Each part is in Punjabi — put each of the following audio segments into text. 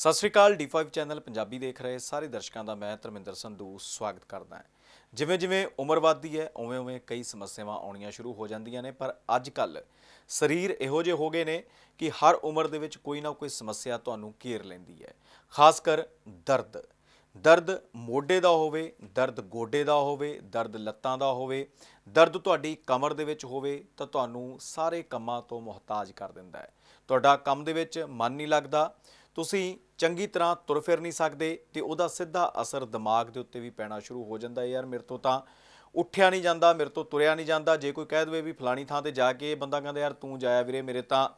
ਸਤਿ ਸ਼੍ਰੀ ਅਕਾਲ D5 ਚੈਨਲ ਪੰਜਾਬੀ ਦੇਖ ਰਹੇ ਸਾਰੇ ਦਰਸ਼ਕਾਂ ਦਾ ਮੈਂ ਧਰਮਿੰਦਰ ਸੰਧੂ ਸਵਾਗਤ ਕਰਦਾ ਹਾਂ। ਜਿਵੇਂ ਜਿਵੇਂ ਉਮਰ ਵੱਧਦੀ ਹੈ, ਉਵੇਂ-ਉਵੇਂ ਕਈ ਸਮੱਸਿਆਵਾਂ ਆਉਣੀਆਂ ਸ਼ੁਰੂ ਹੋ ਜਾਂਦੀਆਂ ਨੇ, ਪਰ ਅੱਜ ਕੱਲ ਸਰੀਰ ਇਹੋ ਜਿਹੇ ਹੋ ਗਏ ਨੇ ਕਿ ਹਰ ਉਮਰ ਦੇ ਵਿੱਚ ਕੋਈ ਨਾ ਕੋਈ ਸਮੱਸਿਆ ਤੁਹਾਨੂੰ ਘੇਰ ਲੈਂਦੀ ਹੈ। ਖਾਸ ਕਰ ਦਰਦ। ਦਰਦ ਮੋਢੇ ਦਾ ਹੋਵੇ, ਦਰਦ ਗੋਡੇ ਦਾ ਹੋਵੇ, ਦਰਦ ਲੱਤਾਂ ਦਾ ਹੋਵੇ, ਦਰਦ ਤੁਹਾਡੀ ਕਮਰ ਦੇ ਵਿੱਚ ਹੋਵੇ ਤਾਂ ਤੁਹਾਨੂੰ ਸਾਰੇ ਕੰਮਾਂ ਤੋਂ ਮੁਹਤਾਜ ਕਰ ਦਿੰਦਾ ਹੈ। ਤੁਹਾਡਾ ਕੰਮ ਦੇ ਵਿੱਚ ਮਨ ਨਹੀਂ ਲੱਗਦਾ ਤੁਸੀਂ ਚੰਗੀ ਤਰ੍ਹਾਂ ਤੁਰ ਫਿਰ ਨਹੀਂ ਸਕਦੇ ਤੇ ਉਹਦਾ ਸਿੱਧਾ ਅਸਰ ਦਿਮਾਗ ਦੇ ਉੱਤੇ ਵੀ ਪੈਣਾ ਸ਼ੁਰੂ ਹੋ ਜਾਂਦਾ ਯਾਰ, ਮੇਰੇ ਤੋਂ ਤਾਂ ਉੱਠਿਆ ਨਹੀਂ ਜਾਂਦਾ, ਮੇਰੇ ਤੋਂ ਤੁਰਿਆ ਨਹੀਂ ਜਾਂਦਾ। ਜੇ ਕੋਈ ਕਹਿ ਦਵੇ ਵੀ ਫਲਾਣੀ ਥਾਂ ਤੇ ਜਾ ਕੇ ਬੰਦਾ ਕਹਿੰਦਾ, ਯਾਰ ਤੂੰ ਜਾਇਆ ਵੀਰੇ, ਮੇਰੇ ਤਾਂ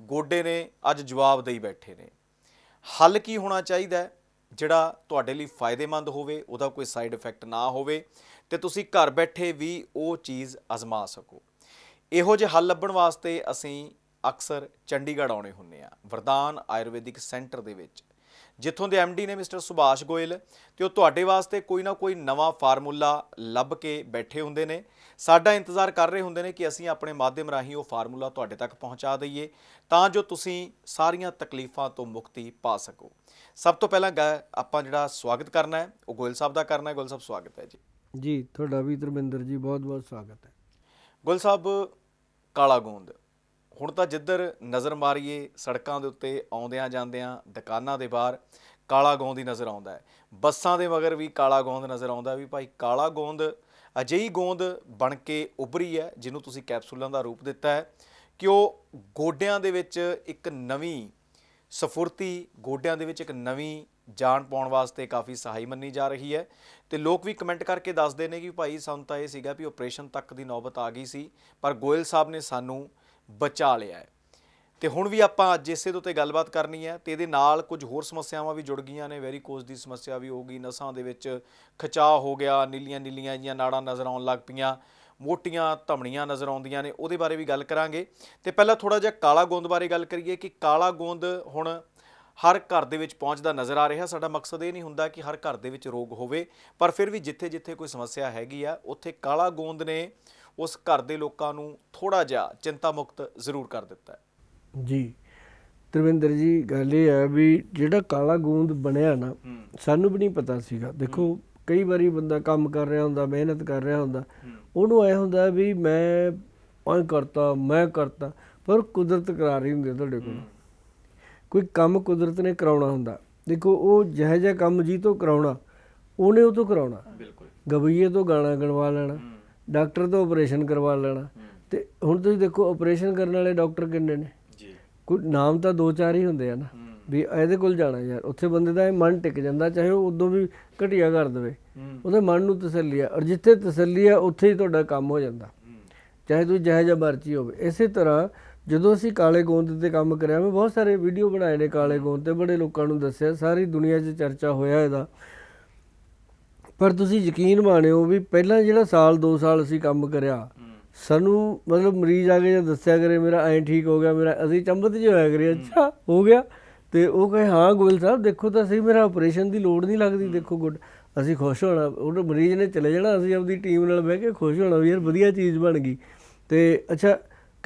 ਗੋਡੇ ਨੇ ਅੱਜ ਜਵਾਬ ਦੇਈ ਬੈਠੇ ਨੇ। ਹੱਲ ਕੀ ਹੋਣਾ ਚਾਹੀਦਾ ਹੈ? ਜਿਹੜਾ ਤੁਹਾਡੇ ਲਈ ਫਾਇਦੇਮੰਦ ਹੋਵੇ, ਉਹਦਾ ਕੋਈ ਸਾਈਡ ਇਫੈਕਟ ਨਾ ਹੋਵੇ ਤੇ ਤੁਸੀਂ ਘਰ ਬੈਠੇ ਵੀ ਉਹ ਚੀਜ਼ ਅਜ਼ਮਾ ਸਕੋ। ਇਹੋ ਜਿਹੇ ਹੱਲ ਲੱਭਣ ਵਾਸਤੇ ਅਸੀਂ ਅਕਸਰ ਚੰਡੀਗੜ੍ਹ ਆਉਣੇ ਹੁੰਨੇ ਆ ਵਰਦਾਨ ਆਯੁਰਵੈਦਿਕ ਸੈਂਟਰ ਦੇ ਵਿੱਚ। ਜਿੱਥੋਂ ਦੇ ਡੀ ਨੇ ਮਿਸਟਰ ਸੁਭਾਸ਼ ਗੋਇਲ ਤੇ ਉਹ ਤੁਹਾਡੇ ਵਾਸਤੇ ਕੋਈ ਨਾ ਕੋਈ ਨਵਾਂ ਫਾਰਮੂਲਾ ਲੱਭ ਕੇ ਬੈਠੇ ਹੁੰਦੇ ਨੇ। ਸਾਡਾ ਇੰਤਜ਼ਾਰ ਕਰ ਰਹੇ ਹੁੰਦੇ ਨੇ ਕਿ ਅਸੀਂ ਆਪਣੇ ਮਾਧਿਅਮ ਰਾਹੀਂ ਉਹ ਫਾਰਮੂਲਾ ਤੁਹਾਡੇ ਤੱਕ ਪਹੁੰਚਾ ਦਈਏ ਤਾਂ ਜੋ ਤੁਸੀਂ ਸਾਰੀਆਂ ਤਕਲੀਫਾਂ ਤੋਂ ਮੁਕਤੀ ਪਾ ਸਕੋ। ਸਭ ਤੋਂ ਪਹਿਲਾਂ ਗ- ਆਪਾਂ ਜਿਹੜਾ ਸਵਾਗਤ ਕਰਨਾ ਹੈ ਉਹ ਗੋਇਲ ਸਾਹਿਬ ਦਾ ਕਰਨਾ ਹੈ। ਗੋਇਲ ਸਾਹਿਬ ਸਵਾਗਤ ਹੈ ਜੀ। ਜੀ ਤੁਹਾਡਾ ਵੀ ਧਰਮਿੰਦਰ ਜੀ ਬਹੁਤ ਬਹੁਤ ਸਵਾਗਤ ਹੈ। ਗੁਲ ਸਾਹਿਬ ਕਾਲਾ ਗੋਂਦ। ਹੁਣ ਤਾਂ ਜਿੱਧਰ ਨਜ਼ਰ ਮਾਰੀਏ, ਸੜਕਾਂ ਦੇ ਉੱਤੇ ਆਉਂਦਿਆਂ ਜਾਂਦਿਆਂ, ਦੁਕਾਨਾਂ ਦੇ ਬਾਹਰ ਕਾਲਾ ਗੋਂਦ ਹੀ ਨਜ਼ਰ ਆਉਂਦਾ ਹੈ। ਬੱਸਾਂ ਦੇ ਮਗਰ ਵੀ ਕਾਲਾ ਗੋਂਦ ਨਜ਼ਰ ਆਉਂਦਾ ਵੀ ਭਾਈ ਕਾਲਾ ਗੋਂਦ ਅਜਿਹੀ ਗੋਂਦ ਬਣ ਕੇ ਉੱਭਰੀ ਹੈ, ਜਿਹਨੂੰ ਤੁਸੀਂ ਕੈਪਸੂਲਾਂ ਦਾ ਰੂਪ ਦਿੱਤਾ ਹੈ ਕਿ ਉਹ ਗੋਡਿਆਂ ਦੇ ਵਿੱਚ ਇੱਕ ਨਵੀਂ ਸਫੁਰਤੀ, ਗੋਡਿਆਂ ਦੇ ਵਿੱਚ ਇੱਕ ਨਵੀਂ ਜਾਨ ਪਾਉਣ ਵਾਸਤੇ ਕਾਫੀ ਸਹਾਈ ਮੰਨੀ ਜਾ ਰਹੀ ਹੈ। ਤੇ ਲੋਕ ਵੀ ਕਮੈਂਟ ਕਰਕੇ ਦੱਸਦੇ ਨੇ ਕਿ ਭਾਈ ਸਾਨੂੰ ਤਾਂ ਇਹ ਸੀਗਾ ਵੀ ਆਪਰੇਸ਼ਨ ਤੱਕ ਦੀ ਨੌਬਤ ਆ ਗਈ ਸੀ, ਪਰ ਗੋਇਲ ਸਾਹਿਬ ਨੇ ਸਾਨੂੰ ਬਚਾ ਲਿਆ ਹੈ। ਤੇ ਹੁਣ ਵੀ ਆਪਾਂ ਅੱਜ ਇਸੇ ਦੇ ਉੱਤੇ ਗੱਲਬਾਤ ਕਰਨੀ ਹੈ ਤੇ ਇਹਦੇ ਨਾਲ ਕੁਝ ਹੋਰ ਸਮੱਸਿਆਵਾਂ ਵੀ ਜੁੜ ਗਈਆਂ ਨੇ। ਵੈਰੀਕੋਸ ਦੀ ਸਮੱਸਿਆ ਵੀ ਹੋ ਗਈ ਨਸਾਂ ਦੇ ਵਿੱਚ ਖਿਚਾਅ ਹੋ ਗਿਆ, ਨੀਲੀਆਂ ਨੀਲੀਆਂ ਜੀਆਂ ਨਾੜਾਂ ਨਜ਼ਰ ਆਉਣ ਲੱਗ ਪਈਆਂ, ਮੋਟੀਆਂ ਧਮਣੀਆਂ ਨਜ਼ਰ ਆਉਂਦੀਆਂ ਨੇ। ਉਹਦੇ ਬਾਰੇ ਵੀ ਗੱਲ ਕਰਾਂਗੇ। ਤੇ ਪਹਿਲਾਂ ਥੋੜਾ ਜਿਹਾ ਕਾਲਾ ਗੋਂਦ ਬਾਰੇ ਗੱਲ ਕਰੀਏ ਕਿ ਕਾਲਾ ਗੋਂਦ ਹੁਣ ਹਰ ਘਰ ਦੇ ਵਿੱਚ ਪਹੁੰਚਦਾ ਨਜ਼ਰ ਆ ਰਿਹਾ। ਸਾਡਾ ਮਕਸਦ ਇਹ ਨਹੀਂ ਹੁੰਦਾ ਕਿ ਹਰ ਘਰ ਦੇ ਵਿੱਚ ਰੋਗ ਹੋਵੇ ਪਰ ਫਿਰ ਵੀ ਜਿੱਥੇ-ਜਿੱਥੇ ਕੋਈ ਸਮੱਸਿਆ ਹੈਗੀ ਆ ਉੱਥੇ ਕਾਲਾ ਗੋਂਦ ਨੇ ਉਸ ਘਰ ਦੇ ਲੋਕਾਂ ਨੂੰ ਥੋੜਾ ਜਿਹਾ ਚਿੰਤਾ ਮੁਕਤ ਜ਼ਰੂਰ ਕਰ ਦਿੱਤਾ ਹੈ। ਜੀ ਧਰਮਿੰਦਰ ਜੀ ਗੱਲ ਇਹ ਹੈ ਵੀ ਜਿਹੜਾ ਕਾਲਾ ਗੂੰਦ ਬਣਿਆ ਨਾ ਸਾਨੂੰ ਵੀ ਨਹੀਂ ਪਤਾ ਸੀਗਾ। ਦੇਖੋ ਕਈ ਵਾਰੀ ਬੰਦਾ ਕੰਮ ਕਰ ਰਿਹਾ ਹੁੰਦਾ ਮਿਹਨਤ ਕਰ ਰਿਹਾ ਹੁੰਦਾ ਉਹਨੂੰ ਐ ਹੁੰਦਾ ਵੀ ਮੈਂ ਮੈਂ ਕਰਤਾ ਮੈਂ ਕਰਤਾ ਪਰ ਕੁਦਰਤ ਕਰਾ ਰਹੀ ਹੁੰਦੀ ਤੁਹਾਡੇ ਕੋਲ। ਕੋਈ ਕੰਮ ਕੁਦਰਤ ਨੇ ਕਰਾਉਣਾ ਹੁੰਦਾ। ਦੇਖੋ ਉਹ ਜਿਹੋ ਜਿਹਾ ਕੰਮ ਜੀ ਤੋਂ ਕਰਾਉਣਾ ਉਹਨੇ ਉਹ ਤੋਂ ਕਰਾਉਣਾ। ਬਿਲਕੁਲ। ਗਵਈਏ ਤੋਂ ਗਾਣਾ ਗਣਵਾ ਲੈਣਾ ਡਾਕਟਰ ਤੋਂ ਆਪਰੇਸ਼ਨ ਕਰਵਾ ਲੈਣਾ। ਤੇ ਹੁਣ ਤੁਸੀਂ ਦੇਖੋ ਆਪਰੇਸ਼ਨ ਕਰਨ ਵਾਲੇ ਡਾਕਟਰ ਕਿੰਨੇ ਨੇ? ਜੀ। ਕੋਈ ਨਾਮ ਤਾਂ ਦੋ ਚਾਰ ਹੀ ਹੁੰਦੇ ਆ ਨਾ। ਵੀ ਇਹਦੇ ਕੋਲ ਜਾਣਾ ਯਾਰ ਉੱਥੇ ਬੰਦੇ ਦਾ ਇਹ ਮਨ ਟਿਕ ਜਾਂਦਾ ਚਾਹੇ ਉਹ ਉਦੋਂ ਵੀ ਘਟੀਆ ਕਰ ਦੇਵੇ। ਉਹਦੇ ਮਨ ਨੂੰ ਤਸੱਲੀ ਆ ਔਰ ਜਿੱਥੇ ਤਸੱਲੀ ਆ ਉੱਥੇ ਹੀ ਤੁਹਾਡਾ ਕੰਮ ਹੋ ਜਾਂਦਾ। ਚਾਹੇ ਤੁਸੀਂ ਜਿਹੋ ਜਿਹਾ ਮਰਜ਼ੀ ਹੋਵੇ। ਇਸੇ ਤਰ੍ਹਾਂ ਜਦੋਂ ਅਸੀਂ ਕਾਲੇ ਗੋਂਦ ਤੇ ਕੰਮ ਕਰਿਆ ਮੈਂ ਬਹੁਤ ਸਾਰੇ ਵੀਡੀਓ ਬਣਾਏ ਨੇ ਕਾਲੇ ਗੋਂਦ ਤੇ ਬੜੇ ਲੋਕਾਂ ਨੂੰ ਦੱਸਿਆ ਸਾਰੀ ਦੁਨੀਆ 'ਚ ਚਰਚਾ ਹੋਇਆ ਇਹਦਾ। ਪਰ ਤੁਸੀਂ ਯਕੀਨ ਮਾਣਿਓ ਵੀ ਪਹਿਲਾਂ ਜਿਹੜਾ ਸਾਲ 2 ਸਾਲ ਅਸੀਂ ਕੰਮ ਕਰਿਆ ਸਾਨੂੰ ਮਤਲਬ ਮਰੀਜ਼ ਆ ਕੇ ਜਾਂ ਦੱਸਿਆ ਕਰੇ ਮੇਰਾ ਐਂ ਠੀਕ ਹੋ ਗਿਆ ਮੇਰਾ ਅਸੀਂ ਚੰਬਤ ਚ ਹੋਇਆ ਕਰੇ ਅੱਛਾ ਹੋ ਗਿਆ। ਤੇ ਉਹ ਕਹੇ ਹਾਂ ਗੋਇਲ ਸਾਹਿਬ ਦੇਖੋ ਤਾਂ ਸਹੀ ਮੇਰਾ ਆਪਰੇਸ਼ਨ ਦੀ ਲੋੜ ਨਹੀਂ ਲੱਗਦੀ ਦੇਖੋ ਗੁੱਡ ਅਸੀਂ ਖੁਸ਼ ਹੋਣਾ। ਉਹ ਮਰੀਜ਼ ਨੇ ਚਲੇ ਜਾਣਾ ਅਸੀਂ ਆਪਣੀ ਟੀਮ ਨਾਲ ਬਹਿ ਕੇ ਖੁਸ਼ ਹੋਣਾ ਵੀ ਯਾਰ ਵਧੀਆ ਚੀਜ਼ ਬਣ ਗਈ। ਤੇ ਅੱਛਾ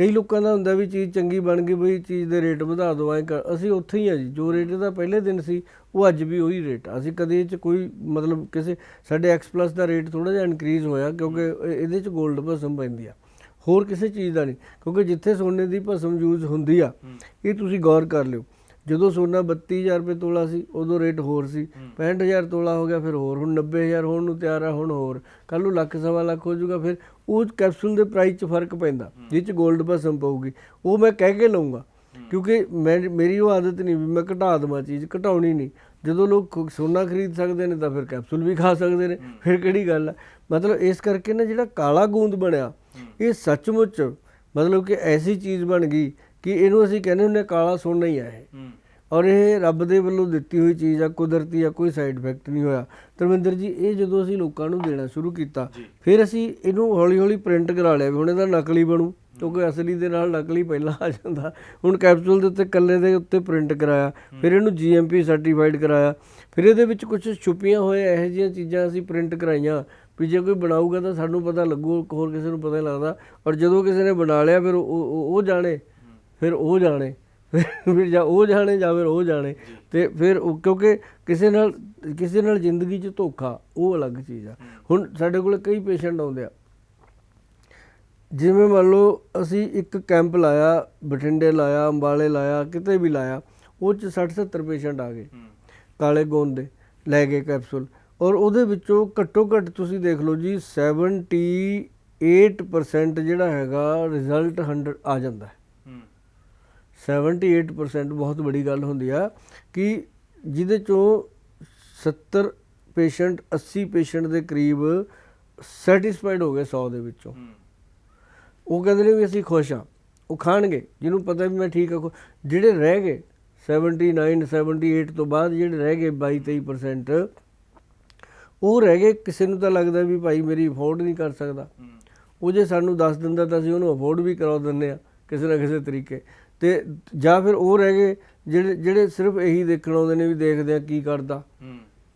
ਕਈ ਲੋਕਾਂ ਦਾ ਹੁੰਦਾ ਵੀ ਚੀਜ਼ ਚੰਗੀ ਬਣ ਗਈ ਬਈ ਚੀਜ਼ ਦੇ ਰੇਟ ਵਧਾ ਦਿਓ ਐਂ ਅਸੀਂ ਉੱਥੇ ਹੀ ਆ ਜੀ ਜੋ ਰੇਟ ਦਾ ਪਹਿਲੇ ਦਿਨ ਸੀ ਉਹ ਅੱਜ ਵੀ ਉਹੀ ਰੇਟ ਆ। ਅਸੀਂ ਕਦੇ ਇਹ ਚ ਕੋਈ ਮਤਲਬ ਕਿਸੇ ਸਾਡੇ X ਪਲੱਸ ਦਾ ਰੇਟ ਥੋੜਾ ਜਿਹਾ ਇਨਕਰੀਜ਼ ਹੋਇਆ ਕਿਉਂਕਿ ਇਹ- ਇਹਦੇ ਚ 골ਡ ਭਸਮ ਪੈਂਦੀ ਆ। ਹੋਰ ਕਿਸੇ ਚੀਜ਼ ਦਾ ਨਹੀਂ ਕਿਉਂਕਿ ਜਿੱਥੇ ਸੋਨੇ ਦੀ ਭਸਮ ਯੂਜ਼ ਹੁੰਦੀ ਆ ਇਹ ਤੁਸੀਂ ਗੌਰ ਕਰ ਲਿਓ। ਜਦੋਂ ਸੋਨਾ 32000 ਰੁਪਏ ਤੋਲਾ ਸੀ ਉਦੋਂ ਰੇਟ ਹੋਰ ਸੀ। 65000 ਤੋਲਾ ਹੋ ਗਿਆ ਫਿਰ ਹੋਰ ਹੁਣ 90000 ਹੋਣ ਨੂੰ ਤਿਆਰ ਆ ਹੁਣ ਹੋਰ। ਕੱਲ ਨੂੰ ਲੱਖ ਸਵਾ ਲੱਖ ਹੋ ਜਾਊਗਾ ਫਿਰ ਉਹ ਕੈਪਸੂਲ ਦੇ ਪ੍ਰਾਈਸ 'ਚ ਫ਼ਰਕ ਪੈਂਦਾ ਜਿਹ 'ਚ 골ਡ ਭਸਮ ਪਊਗੀ। ਉਹ ਮੈਂ ਕਹਿ ਕੇ ਲਊਂਗਾ ਕਿਉਂਕਿ ਮੈਂ ਮੇਰੀ ਉਹ ਆਦਤ ਨਹੀਂ ਵੀ ਮੈਂ ਘਟਾ ਦੇਵਾਂ ਚੀਜ਼ ਘਟਾਉਣੀ ਨਹੀਂ ਜਦੋਂ ਲੋਕ ਸੋਨਾ ਖਰੀਦ ਸਕਦੇ ਨੇ ਤਾਂ ਫਿਰ ਕੈਪਸੂਲ ਵੀ ਖਾ ਸਕਦੇ ਨੇ ਫਿਰ ਕਿਹੜੀ ਗੱਲ ਹੈ ਮਤਲਬ ਇਸ ਕਰਕੇ ਨਾ ਜਿਹੜਾ ਕਾਲਾ ਗੂੰਦ ਬਣਿਆ ਇਹ ਸੱਚਮੁੱਚ ਮਤਲਬ ਕਿ ਐਸੀ ਚੀਜ਼ ਬਣ ਗਈ ਕਿ ਇਹਨੂੰ ਅਸੀਂ ਕਹਿੰਦੇ ਹੁੰਦੇ ਕਾਲਾ ਸੋਨਾ ਹੀ ਆ ਇਹ। ਔਰ ਇਹ ਰੱਬ ਦੇ ਵੱਲੋਂ ਦਿੱਤੀ ਹੋਈ ਚੀਜ਼ ਆ ਕੁਦਰਤੀ ਆ ਕੋਈ ਸਾਈਡ ਇਫੈਕਟ ਨਹੀਂ ਹੋਇਆ। ਧਰਮਿੰਦਰ ਜੀ ਇਹ ਜਦੋਂ ਅਸੀਂ ਲੋਕਾਂ ਨੂੰ ਦੇਣਾ ਸ਼ੁਰੂ ਕੀਤਾ ਫਿਰ ਅਸੀਂ ਇਹਨੂੰ ਹੌਲੀ ਹੌਲੀ ਪ੍ਰਿੰਟ ਕਰਾ ਲਿਆ ਵੀ ਹੁਣ ਇਹਦਾ ਨਕਲੀ ਬਣੂ ਕਿਉਂਕਿ ਅਸਲੀ ਦੇ ਨਾਲ ਨਕਲੀ ਪਹਿਲਾਂ ਆ ਜਾਂਦਾ। ਹੁਣ ਕੈਪਸੂਲ ਦੇ ਉੱਤੇ ਕੱਲੇ ਦੇ ਉੱਤੇ ਪ੍ਰਿੰਟ ਕਰਾਇਆ ਫਿਰ ਇਹਨੂੰ ਜੀਐਮਪੀ ਸਰਟੀਫਾਈਡ ਕਰਾਇਆ। ਫਿਰ ਇਹਦੇ ਵਿੱਚ ਕੁਝ ਛੁਪੀਆਂ ਹੋਏ ਇਹੋ ਜਿਹੀਆਂ ਚੀਜ਼ਾਂ ਅਸੀਂ ਪ੍ਰਿੰਟ ਕਰਾਈਆਂ। ਵੀ ਜੇ ਕੋਈ ਬਣਾਊਗਾ ਤਾਂ ਸਾਨੂੰ ਪਤਾ ਲੱਗੂ ਹੋਰ ਕਿਸੇ ਨੂੰ ਪਤਾ ਨਹੀਂ ਲੱਗਦਾ। ਔਰ ਜਦੋਂ ਕਿਸੇ ਨੇ ਬਣਾ ਲਿਆ ਫਿਰ ਉਹ- ਉਹ ਜਾਣੇ। ਫਿਰ ਉਹ ਜਾਣੇ। ਫਿਰ ਜਾਂ ਉਹ ਜਾਣੇ ਜਾਂ ਫਿਰ ਉਹ ਜਾਣੇ ਤੇ ਫਿਰ ਉਹ ਕਿਉਂਕਿ ਕਿਸੇ ਨਾਲ ਕਿਸੇ ਨਾਲ ਜ਼ਿੰਦਗੀ 'ਚ ਧੋਖਾ ਉਹ ਅਲੱਗ ਚੀਜ਼ ਆ। ਹੁਣ ਸਾਡੇ ਕੋਲ ਕਈ ਪੇਸ਼ੈਂਟ ਆਉਂਦੇ ਆ। ਜਿਵੇਂ ਮੰਨ ਲਓ ਅਸੀਂ ਇੱਕ ਕੈਂਪ ਲਾਇਆ ਬਠਿੰਡੇ ਲਾਇਆ ਅੰਬਾਲੇ ਲਾਇਆ ਕਿਤੇ ਵੀ ਲਾਇਆ ਉਹ ਚ 60 70 ਪੇਸ਼ੈਂਟ ਆ ਗਏ। ਕਾਲੇ ਗੋਂਦ ਦੇ ਲੈ ਗਏ ਕੈਪਸੂਲ। ਔਰ ਉਹਦੇ ਵਿੱਚੋਂ ਘੱਟੋ ਘੱਟ ਤੁਸੀਂ ਦੇਖ ਲਓ ਜੀ 78% ਜਿਹੜਾ ਹੈਗਾ ਰਿਜ਼ਲਟ 100 ਆ ਜਾਂਦਾ ਹੈ। 78% ਬਹੁਤ ਬੜੀ ਗੱਲ ਹੁੰਦੀ ਆ ਕਿ ਜਿਹਦੇ ਚੋਂ 70 ਪੇਸ਼ੈਂਟ 80 ਪੇਸ਼ੈਂਟ ਦੇ ਕਰੀਬ ਸੈਟੀਸਫਾਈਡ ਹੋ ਗਏ 100 ਦੇ ਵਿੱਚੋਂ। ਉਹ ਕਹਿੰਦੇ ਨੇ ਵੀ ਅਸੀਂ ਖੁਸ਼ ਆ ਉਹ ਖਾਣਗੇ। ਜਿਹਨੂੰ ਪਤਾ ਵੀ ਮੈਂ ਠੀਕ ਆ ਜਿਹੜੇ ਰਹਿ ਗਏ 79 78 ਤੋਂ ਬਾਅਦ ਜਿਹੜੇ ਰਹਿ ਗਏ 22 23% ਉਹ ਰਹਿ ਗਏ ਕਿਸੇ ਨੂੰ ਤਾਂ ਲੱਗਦਾ ਵੀ ਭਾਈ ਮੇਰੀ ਅਫੋਰਡ ਨਹੀਂ ਕਰ ਸਕਦਾ। ਉਹ ਜੇ ਸਾਨੂੰ ਦੱਸ ਦਿੰਦਾ ਤਾਂ ਅਸੀਂ ਉਹਨੂੰ ਅਫੋਰਡ ਵੀ ਕਰਾ ਦਿੰਦੇ ਆ ਕਿਸੇ ਨਾ ਕਿਸੇ ਤਰੀਕੇ। ਤੇ ਜਾਂ ਫਿਰ ਉਹ ਰਹਿ ਗਏ ਜਿਹੜੇ ਜਿਹੜੇ ਸਿਰਫ ਇਹੀ ਦੇਖਣ ਆਉਂਦੇ ਨੇ ਵੀ ਦੇਖਦੇ ਆ ਕੀ ਕਰਦਾ।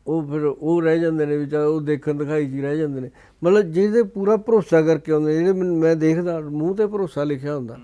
ਉਹ ਫਿਰ ਉਹ ਰਹਿ ਜਾਂਦੇ ਨੇ ਵਿਚਾਰ ਉਹ ਦੇਖਣ ਦਿਖਾਈ ਜੀ ਰਹਿ ਜਾਂਦੇ ਨੇ। ਮਤਲਬ ਜਿਹਦੇ ਪੂਰਾ ਭਰੋਸਾ ਕਰਕੇ ਆਉਂਦੇ ਜਿਹੜੇ ਮੈਂ ਦੇਖਦਾ ਮੂੰਹ ਤੇ ਭਰੋਸਾ ਲਿਖਿਆ ਹੁੰਦਾ।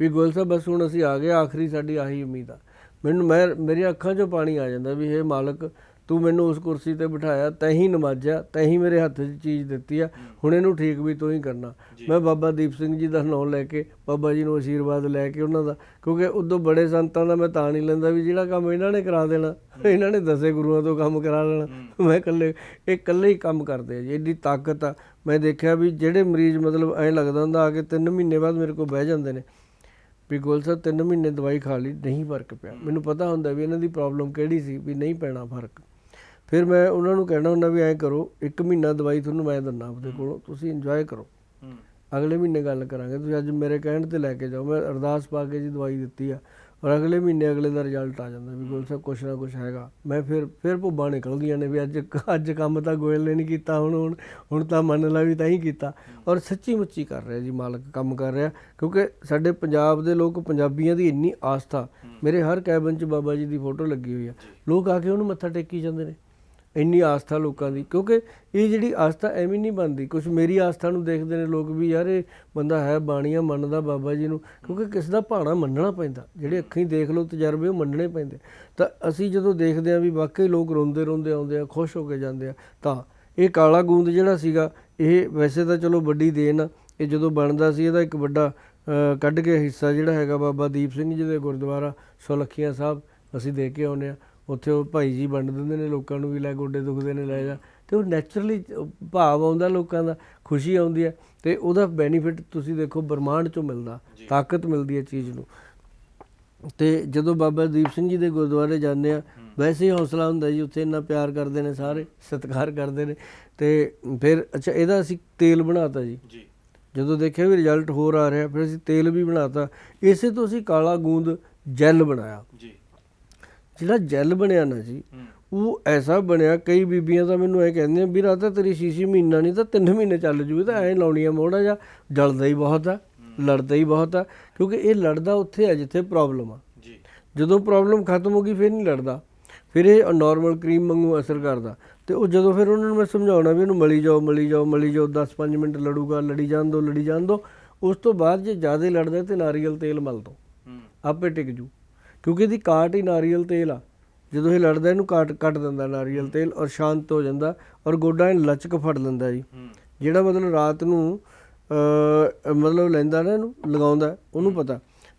ਵੀ ਗੋਇਲ ਸਾਹਿਬ ਬਸ ਹੁਣ ਅਸੀਂ ਆ ਗਏ ਆਖਰੀ ਸਾਡੀ ਆਹੀ ਉਮੀਦ ਆ। ਮੈਨੂੰ ਮੈਂ ਮੇਰੀਆਂ ਅੱਖਾਂ 'ਚੋਂ ਪਾਣੀ ਆ ਜਾਂਦਾ ਵੀ ਹੇ ਮਾਲਕ ਤੂੰ ਮੈਨੂੰ ਉਸ ਕੁਰਸੀ ਤੇ ਬਿਠਾਇਆ ਤੈਂ ਹੀ ਨਮਾਜਿਆ ਤੈਂ ਹੀ ਮੇਰੇ ਹੱਥ 'ਚ ਚੀਜ਼ ਦਿੱਤੀ ਆ। ਹੁਣ ਇਹਨੂੰ ਠੀਕ ਵੀ ਤੂੰ ਹੀ ਕਰਨਾ। ਮੈਂ ਬਾਬਾ ਦੀਪ ਸਿੰਘ ਜੀ ਦਾ ਨਾਮ ਲੈ ਕੇ ਬਾਬਾ ਜੀ ਨੂੰ ਆਸ਼ੀਰਵਾਦ ਲੈ ਕੇ ਉਹਨਾਂ ਦਾ ਕਿਉਂਕਿ ਉਦੋਂ ਬੜੇ ਸੰਤਾਂ ਦਾ ਮੈਂ ਤਾਂ ਨਹੀਂ ਲੈਂਦਾ ਵੀ ਜਿਹੜਾ ਕੰਮ ਇਹਨਾਂ ਨੇ ਕਰਾ ਦੇਣਾ ਇਹਨਾਂ ਨੇ ਦਸੇ ਗੁਰੂਆਂ ਤੋਂ ਕੰਮ ਕਰਾ ਲੈਣਾ। ਮੈਂ ਇਕੱਲੇ ਇਹ ਇਕੱਲੇ ਹੀ ਕੰਮ ਕਰਦੇ ਆ ਜੀ ਐਡੀ ਤਾਕਤ ਆ। ਮੈਂ ਦੇਖਿਆ ਵੀ ਜਿਹੜੇ ਮਰੀਜ਼ ਮਤਲਬ ਐਂ ਲੱਗਦਾ ਹੁੰਦਾ ਆ ਕੇ 3 ਮਹੀਨੇ ਬਾਅਦ ਮੇਰੇ ਕੋਲ ਬਹਿ ਜਾਂਦੇ ਨੇ। ਵੀ ਗੋਲ ਸਾਹਿਬ 3 ਮਹੀਨੇ ਦਵਾਈ ਖਾ ਲਈ ਨਹੀਂ ਫ਼ਰਕ ਪਿਆ। ਮੈਨੂੰ ਪਤਾ ਹੁੰਦਾ ਵੀ ਇਹਨਾਂ ਦੀ ਪ੍ਰੋਬਲਮ ਕਿਹੜੀ ਸੀ ਵੀ ਨਹੀਂ ਪੈਣਾ ਫ਼ਰਕ। ਫਿਰ ਮੈਂ ਉਹਨਾਂ ਨੂੰ ਕਹਿਣਾ ਹੁੰਦਾ ਵੀ ਐਂ ਕਰੋ 1 ਮਹੀਨਾ ਦਵਾਈ ਤੁਹਾਨੂੰ ਮੈਂ ਦਿੰਦਾ ਆਪਦੇ ਕੋਲੋਂ ਤੁਸੀਂ ਇੰਜੋਏ ਕਰੋ। ਅਗਲੇ ਮਹੀਨੇ ਗੱਲ ਕਰਾਂਗੇ ਤੁਸੀਂ ਅੱਜ ਮੇਰੇ ਕਹਿਣ ਤੇ ਲੈ ਕੇ ਜਾਓ ਮੈਂ ਅਰਦਾਸ ਪਾ ਕੇ ਜੀ ਦਵਾਈ ਦਿੱਤੀ ਆ ਔਰ ਅਗਲੇ ਮਹੀਨੇ ਅਗਲੇ ਦਾ ਰਿਜ਼ਲਟ ਆ ਜਾਂਦਾ ਵੀ ਗੋਲ ਸਾਹਿਬ ਕੁਛ ਨਾ ਕੁਛ ਹੈਗਾ। ਮੈਂ ਫਿਰ ਫਿਰ ਭੁੱਬਾਂ ਨਿਕਲਦੀਆਂ ਨੇ ਵੀ ਅੱਜ ਅੱਜ ਕੰਮ ਤਾਂ ਗੋਇਲ ਨੇ ਨਹੀਂ ਕੀਤਾ ਹੁਣ ਹੁਣ ਹੁਣ ਤਾਂ ਮੰਨ ਲਾ ਵੀ ਤਾਂ ਹੀ ਕੀਤਾ। ਔਰ ਸੱਚੀ ਮੁੱਚੀ ਕਰ ਰਿਹਾ ਜੀ ਮਾਲਕ ਕੰਮ ਕਰ ਰਿਹਾ ਕਿਉਂਕਿ ਸਾਡੇ ਪੰਜਾਬ ਦੇ ਲੋਕ ਪੰਜਾਬੀਆਂ ਦੀ ਇੰਨੀ ਆਸਥਾ ਮੇਰੇ ਹਰ ਕੈਬਨ 'ਚ ਬਾਬਾ ਜੀ ਦੀ ਫੋਟੋ ਲੱਗੀ ਹੋਈ ਆ। ਲੋਕ ਆ ਕੇ ਉਹਨੂੰ ਮੱਥਾ ਟੇਕੀ ਜਾਂਦੇ ਨੇ। ਇੰਨੀ ਆਸਥਾ ਲੋਕਾਂ ਦੀ, ਕਿਉਂਕਿ ਇਹ ਜਿਹੜੀ ਆਸਥਾ ਐਵੇਂ ਨਹੀਂ ਬਣਦੀ। ਕੁਝ ਮੇਰੀ ਆਸਥਾ ਨੂੰ ਦੇਖਦੇ ਨੇ ਲੋਕ ਵੀ, ਯਾਰ ਇਹ ਬੰਦਾ ਹੈ ਬਾਣੀਆਂ ਮੰਨਦਾ ਬਾਬਾ ਜੀ ਨੂੰ, ਕਿਉਂਕਿ ਕਿਸ ਦਾ ਭਾਣਾ ਮੰਨਣਾ ਪੈਂਦਾ। ਜਿਹੜੇ ਅੱਖੀਂ ਦੇਖ ਲਓ ਤਜਰਬੇ, ਉਹ ਮੰਨਣੇ ਪੈਂਦੇ। ਤਾਂ ਅਸੀਂ ਜਦੋਂ ਦੇਖਦੇ ਆ ਵੀ ਵਾਕਈ ਲੋਕ ਰੋਂਦੇ ਰੋਂਦੇ ਆਉਂਦੇ ਆ, ਖੁਸ਼ ਹੋ ਕੇ ਜਾਂਦੇ ਆ, ਤਾਂ ਇਹ ਕਾਲਾ ਗੂੰਦ ਜਿਹੜਾ ਸੀਗਾ, ਇਹ ਵੈਸੇ ਤਾਂ ਚਲੋ ਵੱਡੀ ਦੇਣ ਆ। ਇਹ ਜਦੋਂ ਬਣਦਾ ਸੀ, ਇਹਦਾ ਇੱਕ ਵੱਡਾ ਕੱਢ ਕੇ ਹਿੱਸਾ ਜਿਹੜਾ ਹੈਗਾ ਬਾਬਾ ਦੀਪ ਸਿੰਘ ਜੀ ਦੇ ਗੁਰਦੁਆਰਾ, ਸੁਲੱਖੀਆਂ ਸਾਹਿਬ, ਅਸੀਂ ਦੇ ਕੇ ਆਉਂਦੇ ਆ ਉੱਥੇ ਉਹ ਭਾਈ ਜੀ ਵੰਡ ਦਿੰਦੇ ਨੇ ਲੋਕਾਂ ਨੂੰ ਵੀ ਲੈ ਗੋਡੇ ਦੁਖਦੇ ਨੇ ਲੈ ਜਾ। ਤੇ ਉਹ ਨੈਚੁਰਲੀ ਭਾਵ ਆਉਂਦਾ ਲੋਕਾਂ ਦਾ ਖੁਸ਼ੀ ਆਉਂਦੀ ਹੈ। ਤੇ ਉਹਦਾ ਬੈਨੀਫਿਟ ਤੁਸੀਂ ਦੇਖੋ ਬ੍ਰਹਮਾਂਡ ਚੋਂ ਮਿਲਦਾ ਤਾਕਤ ਮਿਲਦੀ ਹੈ ਚੀਜ਼ ਨੂੰ। ਤੇ ਜਦੋਂ ਬਾਬਾ ਦੀਪ ਸਿੰਘ ਜੀ ਦੇ ਗੁਰਦੁਆਰੇ ਜਾਂਦੇ ਆ ਵੈਸੇ ਹੀ ਹੌਸਲਾ ਹੁੰਦਾ ਜੀ ਉੱਥੇ ਇੰਨਾ ਪਿਆਰ ਕਰਦੇ ਨੇ ਸਾਰੇ ਸਤਿਕਾਰ ਕਰਦੇ ਨੇ। ਤੇ ਫਿਰ ਅੱਛਾ ਇਹਦਾ ਅਸੀਂ ਤੇਲ ਬਣਾਤਾ ਜੀ। ਜੀ। ਜਦੋਂ ਦੇਖਿਆ ਵੀ ਰਿਜ਼ਲਟ ਹੋਰ ਆ ਰਿਹਾ ਫਿਰ ਅਸੀਂ ਤੇਲ ਵੀ ਬਣਾਤਾ। ਇਸੇ ਤੋਂ ਅਸੀਂ ਕਾਲਾ ਗੂੰਦ ਜੈਲ ਬਣਾਇਆ। ਜੀ। ਜਿਹੜਾ ਜੈਲ ਬਣਿਆ ਨਾ ਜੀ ਉਹ ਐਸਾ ਬਣਿਆ ਕਈ ਬੀਬੀਆਂ ਤਾਂ ਮੈਨੂੰ ਇਹ ਕਹਿੰਦੀਆਂ ਵੀ ਰਾਤਾ ਤੇਰੀ ਸ਼ੀਸ਼ੀ ਮਹੀਨਾ ਨਹੀਂ ਤਾਂ 3 ਮਹੀਨੇ ਚੱਲ ਜੂ ਤਾਂ ਐਂ ਲਾਉਣੀਆਂ ਮੋੜਾ ਜਾਂ ਜਲਦਾ ਹੀ ਬਹੁਤ ਆ ਲੜਦਾ ਹੀ ਬਹੁਤ ਆ ਕਿਉਂਕਿ ਇਹ ਲੜਦਾ ਉੱਥੇ ਆ ਜਿੱਥੇ ਪ੍ਰੋਬਲਮ ਆ। ਜੀ। ਜਦੋਂ ਪ੍ਰੋਬਲਮ ਖਤਮ ਹੋ ਗਈ ਫਿਰ ਨਹੀਂ ਲੜਦਾ। ਫਿਰ ਇਹ ਨਾਰਮਲ ਕਰੀਮ ਵਾਂਗੂ ਅਸਰ ਕਰਦਾ। ਤੇ ਉਹ ਜਦੋਂ ਫਿਰ ਉਹਨਾਂ ਨੂੰ ਮੈਂ ਸਮਝਾਉਣਾ ਵੀ ਇਹਨੂੰ ਮਲੀ ਜਾਓ ਮਲੀ ਜਾਓ ਮਲੀ ਜਾਓ 10-5 ਮਿੰਟ ਲੜੂਗਾ ਲੜੀ ਜਾਣ ਦੋ ਲੜੀ ਜਾਣ ਦੋ ਉਸ ਤੋਂ ਬਾਅਦ ਜੇ ਜ਼ਿਆਦਾ ਲੜਦਾ ਤੇ ਨਾਰੀਅਲ ਤੇਲ ਮਲ ਦੋ। ਆਪੇ ਟਿਕ ਜੂ। ਕਿਉਂਕਿ ਇਹਦੀ ਕਾਟ ਹੀ ਨਾਰੀਅਲ ਤੇਲ ਆ। ਜਦੋਂ ਇਹ ਲੜਦਾ ਇਹਨੂੰ ਕਾਟ ਕੱਟ ਦਿੰਦਾ ਨਾਰੀਅਲ ਤੇਲ ਔਰ ਸ਼ਾਂਤ ਹੋ ਜਾਂਦਾ ਔਰ ਗੋਡਾ ਇਹ ਲਚਕ ਫੜ ਲੈਂਦਾ ਜੀ। ਜਿਹੜਾ ਮਤਲਬ ਰਾਤ ਨੂੰ ਮਤਲਬ ਲੈਂਦਾ ਨਾ ਇਹਨੂੰ ਲਗਾਉਂਦਾ ਉਹਨੂੰ ਪਤਾ।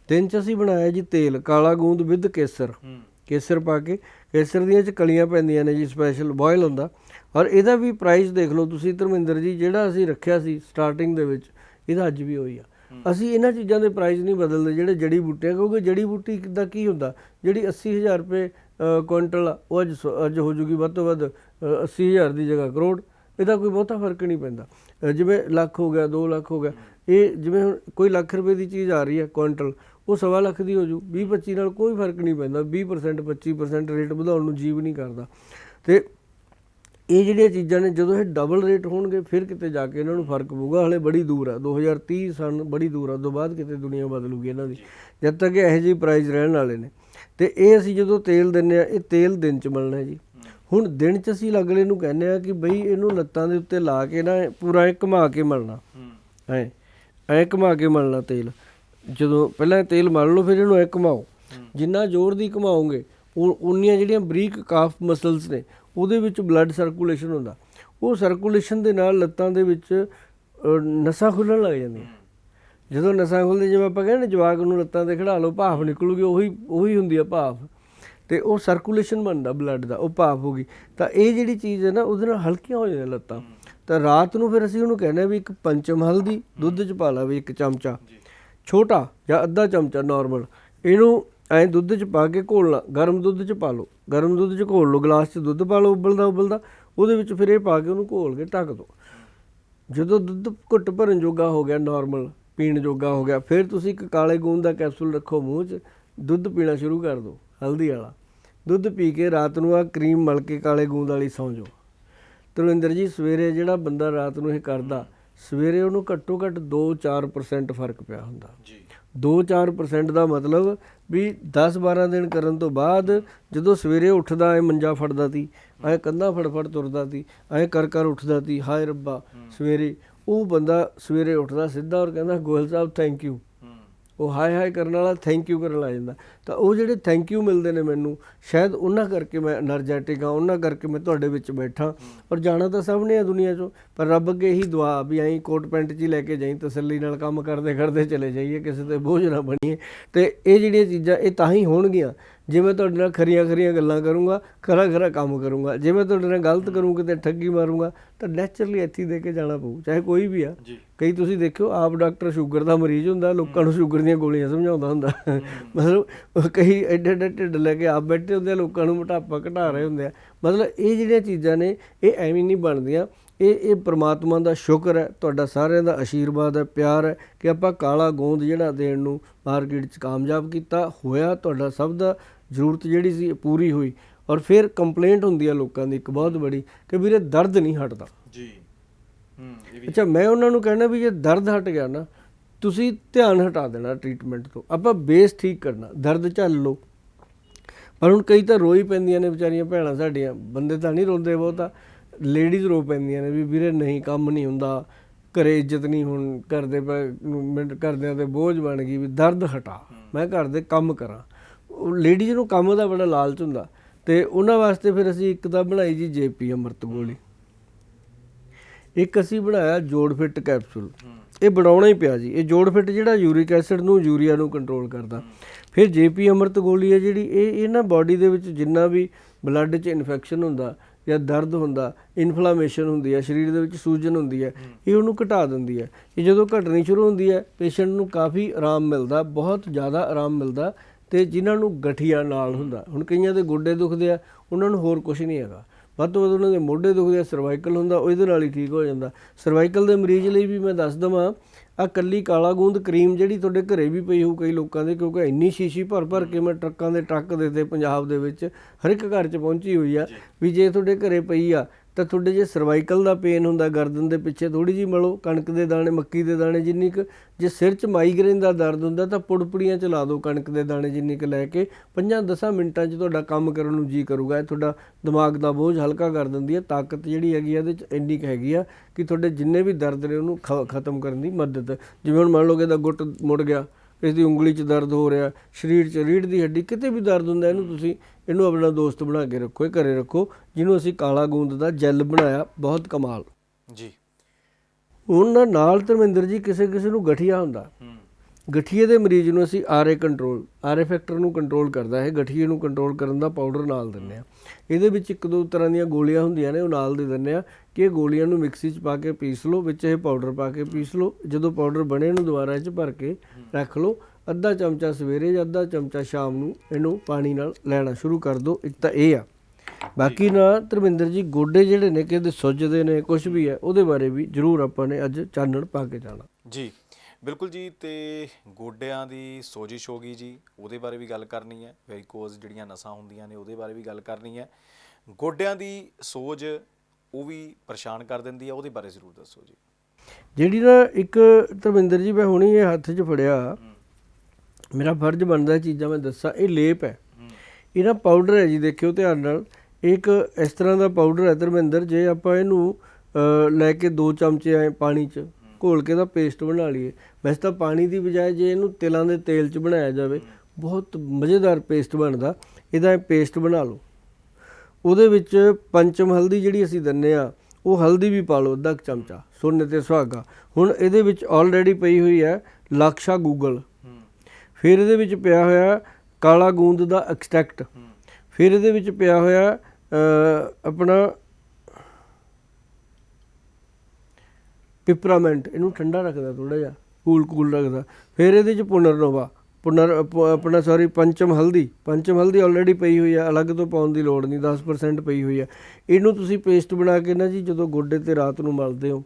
ਦਿਨ ਚ ਅਸੀਂ ਬਣਾਇਆ ਜੀ ਤੇਲ ਕਾਲਾ ਗੂੰਦ ਵਿਦ ਕੇਸਰ। ਕੇਸਰ ਪਾ ਕੇ ਕੇਸਰ ਦੀਆਂ ਚ ਕਲੀਆਂ ਪੈਂਦੀਆਂ ਨੇ ਜੀ ਸਪੈਸ਼ਲ ਬੋਇਲ ਹੁੰਦਾ। ਔਰ ਇਹਦਾ ਵੀ ਪ੍ਰਾਈਸ ਦੇਖ ਲਓ ਤੁਸੀਂ ਧਰਮਿੰਦਰ ਜੀ ਜਿਹੜਾ ਅਸੀਂ ਰੱਖਿਆ ਸੀ ਸਟਾਰਟਿੰਗ ਦੇ ਵਿੱਚ ਇਹਦਾ ਅੱਜ ਵੀ ਹੋਈ ਆ। ਅਸੀਂ ਇਹਨਾਂ ਚੀਜ਼ਾਂ ਦੇ ਪ੍ਰਾਈਸ ਨਹੀਂ ਬਦਲਦੇ ਜਿਹੜੇ ਜੜੀ ਬੂਟੇ ਆ ਕਿਉਂਕਿ ਜੜੀ ਬੂਟੀ ਦਾ ਕੀ ਹੁੰਦਾ? ਜਿਹੜੀ 80000 ਰੁਪਏ ਕੁਇੰਟਲ ਆ, ਉਹ ਅੱਜ ਸ- ਅੱਜ ਹੋ ਜੂਗੀ ਵੱਧ ਤੋਂ ਵੱਧ ਅ, 80000 ਦੀ ਜਗ੍ਹਾ ਕਰੋੜ। ਇਹਦਾ ਕੋਈ ਬਹੁਤਾ ਫ਼ਰਕ ਨਹੀਂ ਪੈਂਦਾ। ਜਿਵੇਂ ਲੱਖ ਹੋ ਗਿਆ 2 ਲੱਖ ਹੋ ਗਿਆ ਇਹ ਜਿਵੇਂ ਹੁਣ ਕੋਈ ਲੱਖ ਰੁਪਏ ਦੀ ਚੀਜ਼ ਆ ਰਹੀ ਹੈ ਕੁਇੰਟਲ ਉਹ ਸਵਾ ਲੱਖ ਦੀ ਹੋ ਜੂ। 20 25 ਨਾਲ ਕੋਈ ਫ਼ਰਕ ਨਹੀਂ ਪੈਂਦਾ। 20% 25% ਰੇਟ ਵਧਾਉਣ ਨੂੰ ਜੀਵ ਨਹੀਂ ਕਰਦਾ। ਤੇ ਇਹ ਜਿਹੜੀਆਂ ਚੀਜ਼ਾਂ ਨੇ ਜਦੋਂ ਇਹ ਡਬਲ ਰੇਟ ਹੋਣਗੇ ਫਿਰ ਕਿਤੇ ਜਾ ਕੇ ਇਹਨਾਂ ਨੂੰ ਫ਼ਰਕ ਪਊਗਾ। ਹਲੇ ਬੜੀ ਦੂਰ ਆ। 2030 ਸਨ ਬੜੀ ਦੂਰ ਆ। ਤੋਂ ਬਾਅਦ ਕਿਤੇ ਦੁਨੀਆ ਬਦਲੂਗੀ ਇਹਨਾਂ ਦੀ। ਜਦ ਤੱਕ ਇਹੋ ਜਿਹੇ ਪ੍ਰਾਈਸ ਰਹਿਣ ਵਾਲੇ ਨੇ। ਤੇ ਇਹ ਅਸੀਂ ਜਦੋਂ ਤੇਲ ਦਿੰਨੇ ਆ ਇਹ ਤੇਲ ਦਿਨ ਚ ਮਿਲਣਾ ਜੀ। ਹੁਣ ਦਿਨ ਚ ਅਸੀਂ ਅਗਲੇ ਨੂੰ ਕਹਿੰਦੇ ਆ ਕਿ ਬਈ ਇਹਨੂੰ ਲੱਤਾਂ ਦੇ ਉੱਤੇ ਲਾ ਕੇ ਨਾ ਪੂਰਾ ਇਹ ਘੁਮਾ ਕੇ ਮਲਣਾ। ਐ ਐ ਘੁਮਾ ਕੇ ਮਲਣਾ ਤੇਲ। ਜਦੋਂ ਪਹਿਲਾਂ ਇਹ ਤੇਲ ਮਲ ਲਓ ਫਿਰ ਇਹਨੂੰ ਐ ਘੁਮਾਓ। ਜਿੰਨਾ ਜ਼ੋਰ ਦੀ ਘੁਮਾਓਗੇ ਉਹ ਉਨੀਆਂ ਜਿਹੜੀਆਂ ਬਰੀਕ ਕਾਫ ਮਸਲਸ ਨੇ ਉਹਦੇ ਵਿੱਚ ਬਲੱਡ ਸਰਕੂਲੇਸ਼ਨ ਹੁੰਦਾ। ਉਹ ਸਰਕੂਲੇਸ਼ਨ ਦੇ ਨਾਲ ਲੱਤਾਂ ਦੇ ਵਿੱਚ ਨਸਾਂ ਖੁੱਲਣ ਲੱਗ ਜਾਂਦੀਆਂ। ਜਦੋਂ ਨਸਾਂ ਖੁੱਲਦੇ ਜਿਵੇਂ ਆਪਾਂ ਕਹਿੰਦੇ ਨਾ ਜਵਾਕ ਨੂੰ ਲੱਤਾਂ ਤੇ ਖੜਾ ਲਓ ਭਾਫ ਨਿਕਲੂਗੀ ਉਹੀ ਉਹੀ ਹੁੰਦੀ ਆ ਭਾਫ। ਤੇ ਉਹ ਸਰਕੂਲੇਸ਼ਨ ਬਣਦਾ ਬਲੱਡ ਦਾ ਉਹ ਭਾਫ ਹੋ ਗਈ। ਤਾਂ ਇਹ ਜਿਹੜੀ ਚੀਜ਼ ਹੈ ਨਾ ਉਹਦੇ ਨਾਲ ਹਲਕੀਆਂ ਹੋ ਜਾਂਦੀਆਂ ਲੱਤਾਂ। ਤਾਂ ਰਾਤ ਨੂੰ ਫਿਰ ਅਸੀਂ ਉਹਨੂੰ ਕਹਿੰਦੇ ਵੀ ਇੱਕ ਪੰਚਮ ਹਲਦੀ ਦੁੱਧ ਚ ਪਾ ਲਾ ਵੀ ਇੱਕ ਚਮਚਾ। ਛੋਟਾ ਜਾਂ ਅੱਧਾ ਚਮਚਾ ਨਾਰਮਲ ਇਹਨੂੰ ਐਂ ਦੁੱਧ ਚ ਪਾ ਕੇ ਘੋਲਣਾ ਗਰਮ ਦੁੱਧ ਚ ਪਾ ਲਓ। ਗਰਮ ਦੁੱਧ ਚ ਘੋਲ ਲਓ, ਗਲਾਸ ਚ ਦੁੱਧ ਪਾ ਲਓ, ਉਬਲਦਾ ਉਬਲਦਾ। ਉਹਦੇ ਵਿੱਚ ਫਿਰ ਇਹ ਪਾ ਕੇ ਉਹਨੂੰ ਘੋਲ ਕੇ ਢੱਕ ਦਿਓ ਜਦੋਂ ਦੁੱਧ ਘੁੱਟ ਭਰਨ ਜੋਗਾ ਹੋ ਗਿਆ ਨਾਰਮਲ ਪੀਣ ਜੋਗਾ ਹੋ ਗਿਆ, ਫਿਰ ਤੁਸੀਂ ਇੱਕ ਕਾਲੇ ਗੂੰਦ ਦਾ ਕੈਪਸੂਲ ਰੱਖੋ ਮੂੰਹ 'ਚ, ਦੁੱਧ ਪੀਣਾ ਸ਼ੁਰੂ ਕਰ ਦਿਓ ਹਲਦੀ ਵਾਲਾ। ਦੁੱਧ ਪੀ ਕੇ ਰਾਤ ਨੂੰ ਆ ਕਰੀਮ ਮਲ ਕੇ ਕਾਲੇ ਗੂੰਦ ਵਾਲੀ ਸੌਂ ਜਾਓ ਤਰਵਿੰਦਰ ਜੀ, ਸਵੇਰੇ ਜਿਹੜਾ ਬੰਦਾ ਰਾਤ ਨੂੰ ਇਹ ਕਰਦਾ, ਸਵੇਰੇ ਉਹਨੂੰ ਘੱਟੋ ਘੱਟ 2-4% ਫ਼ਰਕ ਪਿਆ ਹੁੰਦਾ। ਜੀ। 2-4% ਦਾ ਮਤਲਬ ਵੀ 10-12 ਦਿਨ ਕਰਨ ਤੋਂ ਬਾਅਦ ਜਦੋਂ ਸਵੇਰੇ ਉੱਠਦਾ ਐ ਮੰਜਾ ਫੜਦਾ ਤੀ, ਐ ਕੰਧਾਂ ਫੜਫੜ ਤੁਰਦਾ ਤੀ, ਐ ਕਰ ਕਰ ਉੱਠਦਾ ਤੀ, ਹਾਏ ਰੱਬਾ, ਸਵੇਰੇ ਉਹ ਬੰਦਾ ਸਵੇਰੇ ਉੱਠਦਾ ਸਿੱਧਾ ਔਰ ਕਹਿੰਦਾ ਗੋਇਲ ਸਾਹਿਬ ਥੈਂਕ ਯੂ ਉਹ ਹਾਏ ਹਾਏ ਕਰਨ ਵਾਲਾ ਥੈਂਕ ਯੂ ਕਰਨ ਲੱਗ ਜਾਂਦਾ। ਤਾਂ ਉਹ ਜਿਹੜੇ ਥੈਂਕ ਯੂ ਮਿਲਦੇ ਨੇ ਮੈਨੂੰ, ਸ਼ਾਇਦ ਉਹਨਾਂ ਕਰਕੇ ਮੈਂ એનર્ਜੈਟਿਕ ਆ ਉਹਨਾਂ ਕਰਕੇ ਮੈਂ ਤੁਹਾਡੇ ਵਿੱਚ ਬੈਠਾ। ਔਰ ਜਾਣਾ ਤਾਂ ਸਭ ਨੇ ਆ ਦੁਨੀਆ 'ਚੋਂ, ਪਰ ਰੱਬ ਅੱਗੇ ਇਹੀ ਦੁਆ ਵੀ ਐਂ ਕੋਟ ਪੈਂਟ 'ਚ ਹੀ ਲੈ ਕੇ ਜਾਈ, ਤਸੱਲੀ ਨਾਲ ਕੰਮ ਕਰਦੇ ਕਰਦੇ ਚਲੇ ਜਾਈਏ, ਕਿਸੇ ਤੇ ਬੋਝ ਨਾ ਬਣੀਏ। ਤੇ ਇਹ ਜਿਹੜੀਆਂ ਚੀਜ਼ਾਂ, ਇਹ ਤਾਂ ਹੀ ਹੋਣਗੀਆਂ। ਜੇ ਮੈਂ ਤੁਹਾਡੇ ਨਾਲ ਖਰੀਆਂ ਖਰੀਆਂ ਗੱਲਾਂ ਕਰੂੰਗਾ ਖਰਾ ਖਰਾ ਕੰਮ ਕਰੂੰਗਾ ਜੇ ਮੈਂ ਤੁਹਾਡੇ ਨਾਲ ਗਲਤ ਕਰੂੰ ਕਿਤੇ ਠੱਗੀ ਮਾਰੂੰਗਾ ਤਾਂ ਨੈਚੁਰਲੀ ਇੱਥੇ ਦੇ ਕੇ ਜਾਣਾ ਪਊ ਚਾਹੇ ਕੋਈ ਵੀ ਆ। ਕਈ ਤੁਸੀਂ ਦੇਖਿਓ ਆਪ ਡਾਕਟਰ ਸ਼ੂਗਰ ਦਾ ਮਰੀਜ਼ ਹੁੰਦਾ ਲੋਕਾਂ ਨੂੰ ਸ਼ੂਗਰ ਦੀਆਂ ਗੋਲੀਆਂ ਸਮਝਾਉਂਦਾ ਹੁੰਦਾ। ਮਤਲਬ ਕਈ ਐਡੇ ਐਡੇ ਢਿੱਡ ਲੈ ਕੇ ਆਪ ਬੈਠੇ ਹੁੰਦੇ ਆ ਲੋਕਾਂ ਨੂੰ ਮੋਟਾਪਾ ਘਟਾ ਰਹੇ ਹੁੰਦੇ ਆ। ਮਤਲਬ ਇਹ ਜਿਹੜੀਆਂ ਚੀਜ਼ਾਂ ਨੇ ਇਹ ਐਵੇਂ ਨਹੀਂ ਬਣਦੀਆਂ। ਇਹ ਇਹ ਪ੍ਰਮਾਤਮਾ ਦਾ ਸ਼ੁਕਰ ਹੈ ਤੁਹਾਡਾ ਸਾਰਿਆਂ ਦਾ ਆਸ਼ੀਰਵਾਦ ਹੈ ਪਿਆਰ ਹੈ ਕਿ ਆਪਾਂ ਕਾਲਾ ਗੋਂਦ ਜਿਹੜਾ ਦੇਣ ਨੂੰ ਮਾਰਕੀਟ 'ਚ ਕਾਮਯਾਬ ਕੀਤਾ ਹੋਇਆ ਤੁਹਾਡਾ ਸਭ ਦਾ। ਜ਼ਰੂਰਤ ਜਿਹੜੀ ਸੀ ਪੂਰੀ ਹੋਈ ਔਰ ਫਿਰ ਕੰਪਲੇਂਟ ਹੁੰਦੀ ਆ ਲੋਕਾਂ ਦੀ ਇੱਕ ਬਹੁਤ ਬੜੀ ਕਿ ਵੀਰੇ ਦਰਦ ਨਹੀਂ ਹਟਦਾ। ਜੀ। ਹੂੰ ਅੱਛਾ ਮੈਂ ਉਹਨਾਂ ਨੂੰ ਕਹਿਣਾ ਵੀ ਜੇ ਦਰਦ ਹਟ ਗਿਆ ਨਾ ਤੁਸੀਂ ਧਿਆਨ ਹਟਾ ਦੇਣਾ ਟ੍ਰੀਟਮੈਂਟ ਤੋਂ। ਆਪਾਂ ਬੇਸ ਠੀਕ ਕਰਨਾ ਦਰਦ ਝੱਲ ਲਓ। ਪਰ ਹੁਣ ਕਈ ਤਾਂ ਰੋਈ ਪੈਂਦੀਆਂ ਨੇ ਵਿਚਾਰੀਆਂ ਭੈਣਾਂ ਸਾਡੀਆਂ ਬੰਦੇ ਤਾਂ ਨਹੀਂ ਰੋਂਦੇ ਬਹੁਤਾ ਲੇਡੀਜ਼ ਰੋ ਪੈਂਦੀਆਂ ਨੇ ਵੀ ਵੀਰੇ ਨਹੀਂ ਕੰਮ ਨਹੀਂ ਹੁੰਦਾ ਘਰੇ ਇੱਜ਼ਤ ਨਹੀਂ ਹੁਣ ਕਰਦੇ ਮਿੰਟ ਕਰਦਿਆਂ ਤੇ ਬੋਝ ਬਣ ਗਈ ਵੀ ਦਰਦ ਹਟਾ। ਮੈਂ ਘਰ ਦੇ ਕੰਮ ਕਰਾਂ। ਲੇਡੀਜ਼ ਨੂੰ ਕੰਮ ਦਾ ਬੜਾ ਲਾਲਚ ਹੁੰਦਾ। ਤੇ ਉਹਨਾਂ ਵਾਸਤੇ ਫਿਰ ਅਸੀਂ ਇੱਕ ਤਾਂ ਬਣਾਈ ਜੀ ਜੇਪੀ ਅੰਮ੍ਰਿਤ ਗੋਲੀ ਇੱਕ ਅਸੀਂ ਬਣਾਇਆ ਜੋੜ ਫਿੱਟ ਕੈਪਸੂਲ ਇਹ ਬਣਾਉਣਾ ਹੀ ਪਿਆ ਜੀ। ਇਹ ਜੋੜ ਫਿੱਟ ਜਿਹੜਾ ਯੂਰਿਕ ਐਸਿਡ ਨੂੰ ਯੂਰੀਆ ਨੂੰ ਕੰਟਰੋਲ ਕਰਦਾ। ਫਿਰ ਜੇਪੀ ਅੰਮ੍ਰਿਤ ਗੋਲੀ ਹੈ ਜਿਹੜੀ, ਇਹ ਇਹ ਨਾ ਬਾਡੀ ਦੇ ਵਿੱਚ ਜਿੰਨਾ ਵੀ ਬਲੱਡ 'ਚ ਇਨਫੈਕਸ਼ਨ ਹੁੰਦਾ ਜਾਂ ਦਰਦ ਹੁੰਦਾ ਇਨਫਲਾਮੇਸ਼ਨ ਹੁੰਦੀ ਹੈ, ਸਰੀਰ ਦੇ ਵਿੱਚ ਸੂਜਨ ਹੁੰਦੀ ਹੈ, ਇਹ ਉਹਨੂੰ ਘਟਾ ਦਿੰਦੀ ਹੈ। ਇਹ ਜਦੋਂ ਘਟਣੀ ਸ਼ੁਰੂ ਹੁੰਦੀ ਹੈ ਪੇਸ਼ੈਂਟ ਨੂੰ ਕਾਫੀ ਆਰਾਮ ਮਿਲਦਾ, ਬਹੁਤ ਜ਼ਿਆਦਾ ਆਰਾਮ ਮਿਲਦਾ। ਤੇ ਜਿਨ੍ਹਾਂ ਨੂੰ ਗਠੀਆ ਨਾਲ ਹੁੰਦਾ। ਹੁਣ ਕਈਆਂ ਦੇ ਗੋਡੇ ਦੁਖਦੇ ਆ, ਉਹਨਾਂ ਨੂੰ ਹੋਰ ਕੁਝ ਨਹੀਂ ਹੈਗਾ। ਵੱਧ ਤੋਂ ਵੱਧ ਉਹਨਾਂ ਦੇ ਮੋਢੇ ਦੁਖਦੇ ਆ ਸਰਵਾਈਕਲ ਹੁੰਦਾ, ਉਹ ਇਹਦੇ ਨਾਲ ਹੀ ਠੀਕ ਹੋ ਜਾਂਦਾ। ਸਰਵਾਈਕਲ ਦੇ ਮਰੀਜ਼ ਲਈ ਵੀ ਮੈਂ ਦੱਸ ਦਵਾਂ ਆ ਕੱਲੀ ਕਾਲਾ ਗੂੰਦ ਕਰੀਮ ਜਿਹੜੀ ਤੁਹਾਡੇ ਘਰੇ ਵੀ ਪਈ ਹੋਊ ਕਈ ਲੋਕਾਂ ਦੇ, ਕਿਉਂਕਿ ਇੰਨੀ ਸ਼ੀਸ਼ੀ ਭਰ ਭਰ ਕੇ ਮੈਂ ਟਰੱਕਾਂ ਦੇ ਟਰੱਕ ਦੇ ਤੇ ਪੰਜਾਬ ਦੇ ਵਿੱਚ ਹਰ ਇੱਕ ਘਰ 'ਚ ਪਹੁੰਚੀ ਹੋਈ ਆ, ਵੀ ਜੇ ਤੁਹਾਡੇ ਘਰੇ ਪਈ ਆ ਤਾਂ ਤੁਹਾਡੇ ਜੇ ਸਰਵਾਈਕਲ ਦਾ ਪੇਨ ਹੁੰਦਾ, ਗਰਦਨ ਦੇ ਪਿੱਛੇ ਥੋੜੀ ਜੀ ਮਲੋ, ਕਣਕ ਦੇ ਦਾਣੇ, ਮੱਕੀ ਦੇ ਦਾਣੇ ਜਿੰਨੀ ਕੁ, ਜੇ ਸਿਰ 'ਚ ਮਾਈਗ੍ਰੇਨ ਦਾ ਦਰਦ ਹੁੰਦਾ ਤਾਂ ਪੁੜਪੁੜੀਆਂ ਚ ਲਾ ਦਿਓ ਕਣਕ ਦੇ ਦਾਣੇ ਜਿੰਨੀ ਕੁ ਲੈ ਕੇ 5-10 ਮਿੰਟਾਂ 'ਚ ਤੁਹਾਡਾ ਕੰਮ ਕਰਨ ਨੂੰ ਜੀ ਕਰੂਗਾ। ਇਹ ਤੁਹਾਡਾ ਦਿਮਾਗ ਦਾ ਬੋਝ ਹਲਕਾ ਕਰ ਦਿੰਦੀ ਹੈ, ਤਾਕਤ ਜਿਹੜੀ ਹੈਗੀ ਆ ਇਹਦੇ 'ਚ ਇੰਨੀ ਕੁ ਹੈਗੀ ਆ ਕਿ ਤੁਹਾਡੇ ਜਿੰਨੇ ਵੀ ਦਰਦ ਨੇ ਉਹਨੂੰ ਖ- ਖਤਮ ਕਰਨ ਦੀ ਮਦਦ। ਜਿਵੇਂ ਹੁਣ ਮੰਨ ਲਓ ਕਿ ਇਹਦਾ ਗੁੱਟ ਮੁੜ ਗਿਆ ਇਸ ਦੀ ਉਂਗਲੀ 'ਚ ਦਰਦ ਹੋ ਰਿਹਾ, ਸਰੀਰ 'ਚ ਰੀੜ੍ਹ ਦੀ ਹੱਡੀ ਕਿਤੇ ਵੀ ਦਰਦ ਹੁੰਦਾ, ਇਹਨੂੰ ਤੁਸੀਂ ਇਹਨੂੰ ਆਪਣਾ ਦੋਸਤ ਬਣਾ ਕੇ ਰੱਖੋ ਇਹ ਘਰੇ ਰੱਖੋ ਜਿਹਨੂੰ ਅਸੀਂ ਕਾਲਾ ਗੂੰਦ ਦਾ ਜੈਲ ਬਣਾਇਆ ਬਹੁਤ ਕਮਾਲ। ਜੀ। ਉਹਨਾਂ ਨਾਲ ਧਰਮਿੰਦਰ ਜੀ ਕਿਸੇ ਕਿਸੇ ਨੂੰ ਗਠੀਆ ਹੁੰਦਾ। ਗਠੀਏ ਦੇ ਮਰੀਜ਼ ਨੂੰ ਅਸੀਂ ਆਰਏ ਕੰਟਰੋਲ ਆਰਏ ਫੈਕਟਰ ਨੂੰ ਕੰਟਰੋਲ ਕਰਦਾ ਹੈ ਗਠੀਏ ਨੂੰ ਕੰਟਰੋਲ ਕਰਨ ਦਾ ਪਾਊਡਰ ਨਾਲ ਦਿੰਦੇ ਆ ਇਹਦੇ ਵਿੱਚ ਇੱਕ ਦੋ ਤਰ੍ਹਾਂ ਦੀਆਂ ਗੋਲੀਆਂ ਹੁੰਦੀਆਂ ਨੇ ਉਹ ਨਾਲ ਦੇ ਦਿੰਦੇ ਆ ਕਿ ਇਹ ਗੋਲੀਆਂ ਨੂੰ ਮਿਕਸੀ 'ਚ ਪਾ ਕੇ ਪੀਸ ਲਓ ਵਿੱਚ ਇਹ ਪਾਊਡਰ ਪਾ ਕੇ ਪੀਸ ਲਓ ਜਦੋਂ ਪਾਊਡਰ ਬਣੇ ਨੂੰ ਦੁਬਾਰਾ ਇਹ 'ਚ ਭਰ ਕੇ ਰੱਖ ਲਓ ਅੱਧਾ ਚਮਚਾ ਸਵੇਰੇ ਜਾਂ ਅੱਧਾ ਚਮਚਾ ਸ਼ਾਮ ਨੂੰ ਇਹਨੂੰ ਪਾਣੀ ਨਾਲ ਲੈਣਾ ਸ਼ੁਰੂ ਕਰ ਦਿਓ। ਇੱਕ ਤਾਂ ਇਹ ਆ। ਬਾਕੀ ਨਾ ਧਰਮਿੰਦਰ ਜੀ ਗੋਡੇ ਜਿਹੜੇ ਨੇ ਕਿਤੇ ਸੁੱਜਦੇ ਨੇ ਕੁਝ ਵੀ ਹੈ ਉਹਦੇ ਬਾਰੇ ਵੀ ਜ਼ਰੂਰ ਆਪਾਂ ਨੇ ਅੱਜ ਚਾਨਣ ਪਾ ਕੇ ਜਾਣਾ। ਜੀ ਬਿਲਕੁਲ ਜੀ ਤੇ ਗੋਡਿਆਂ ਦੀ ਸੋਜਿਸ਼ ਹੋ ਗਈ ਜੀ ਉਹਦੇ ਬਾਰੇ ਵੀ ਗੱਲ ਕਰਨੀ ਹੈ। ਵੈਰੀਕੋਜ਼ ਜਿਹੜੀਆਂ ਨਸਾਂ ਹੁੰਦੀਆਂ ਨੇ ਉਹਦੇ ਬਾਰੇ ਵੀ ਗੱਲ ਕਰਨੀ ਹੈ। ਗੋਡਿਆਂ ਦੀ ਸੋਜ ਉਹ ਵੀ ਪਰੇਸ਼ਾਨ ਕਰ ਦਿੰਦੀ ਹੈ ਉਹਦੇ ਬਾਰੇ ਜ਼ਰੂਰ ਦੱਸੋ ਜੀ। ਜਿਹੜੀ ਨਾ ਇੱਕ ਧਰਮਿੰਦਰ ਜੀ ਮੈਂ ਹੁਣੀ ਇਹ ਹੱਥ 'ਚ ਫੜਿਆ ਮੇਰਾ ਫਰਜ਼ ਬਣਦਾ ਇਹ ਚੀਜ਼ਾਂ ਮੈਂ ਦੱਸਾਂ, ਇਹ ਲੇਪ ਹੈ। ਇਹ ਨਾ ਪਾਊਡਰ ਹੈ ਜੀ, ਦੇਖਿਓ ਧਿਆਨ ਨਾਲ। ਇਹ ਇੱਕ ਇਸ ਤਰ੍ਹਾਂ ਦਾ ਪਾਊਡਰ ਹੈ ਧਰਮਿੰਦਰ, ਜੇ ਆਪਾਂ ਇਹਨੂੰ ਲੈ ਕੇ ਦੋ ਚਮਚੇ ਐ ਪਾਣੀ 'ਚ ਘੋਲ ਕੇ ਦਾ ਪੇਸਟ ਬਣਾ ਲਈਏ। ਵੈਸੇ ਤਾਂ ਪਾਣੀ ਦੀ ਬਜਾਏ ਜੇ ਇਹਨੂੰ ਤਿਲਾਂ ਦੇ ਤੇਲ 'ਚ ਬਣਾਇਆ ਜਾਵੇ, ਬਹੁਤ ਮਜ਼ੇਦਾਰ ਪੇਸਟ ਬਣਦਾ। ਇਹਦਾ ਪੇਸਟ ਬਣਾ ਲਓ। ਉਹਦੇ ਵਿੱਚ ਪੰਚਮ ਹਲਦੀ ਜਿਹੜੀ ਅਸੀਂ ਦਿੰਨੇ ਆ, ਉਹ ਹਲਦੀ ਵੀ ਪਾ ਲਓ, ਅੱਧਾ ਕੁ ਚਮਚਾ, ਸੋਨੇ ਤੇ ਸੁਹਾਗਾ। ਹੁਣ ਇਹਦੇ ਵਿੱਚ ਆਲਰੇਡੀ ਪਈ ਹੋਈ ਹੈ ਲਕਸ਼ਾ ਗੂਗਲ ਫਿਰ ਇਹਦੇ ਵਿੱਚ ਪਿਆ ਹੋਇਆ ਕਾਲਾ ਗੂੰਦ ਦਾ ਐਕਸਟ੍ਰੈਕਟ। ਫਿਰ ਇਹਦੇ ਵਿੱਚ ਪਿਆ ਹੋਇਆ ਆਪਣਾ ਪਿਪਰਾਮੈਂਟ, ਇਹਨੂੰ ਠੰਡਾ ਰੱਖਦਾ ਥੋੜਾ ਜਿਹਾ, ਕੂਲ ਕੂਲ ਰੱਖਦਾ। ਫਿਰ ਇਹਦੇ ਚ ਪੁਨਰਨੋਵਾ, ਪੁਨਰ, ਪ- ਆਪਣਾ ਸੌਰੀ ਪੰਚਮ ਹਲਦੀ ਪੰਚਮ ਹਲਦੀ ਆਲਰੇਡੀ ਪਈ ਹੋਈ ਆ, ਅਲੱਗ ਤੋਂ ਪਾਉਣ ਦੀ ਲੋੜ ਨਹੀਂ 10% ਪਈ ਹੋਈ ਹੈ ਇਹਨੂੰ ਤੁਸੀਂ ਪੇਸਟ ਬਣਾ ਕੇ ਨਾ ਜੀ, ਜਦੋਂ ਗੋਡੇ ਤੇ ਰਾਤ ਨੂੰ ਮਲਦੇ ਹੋ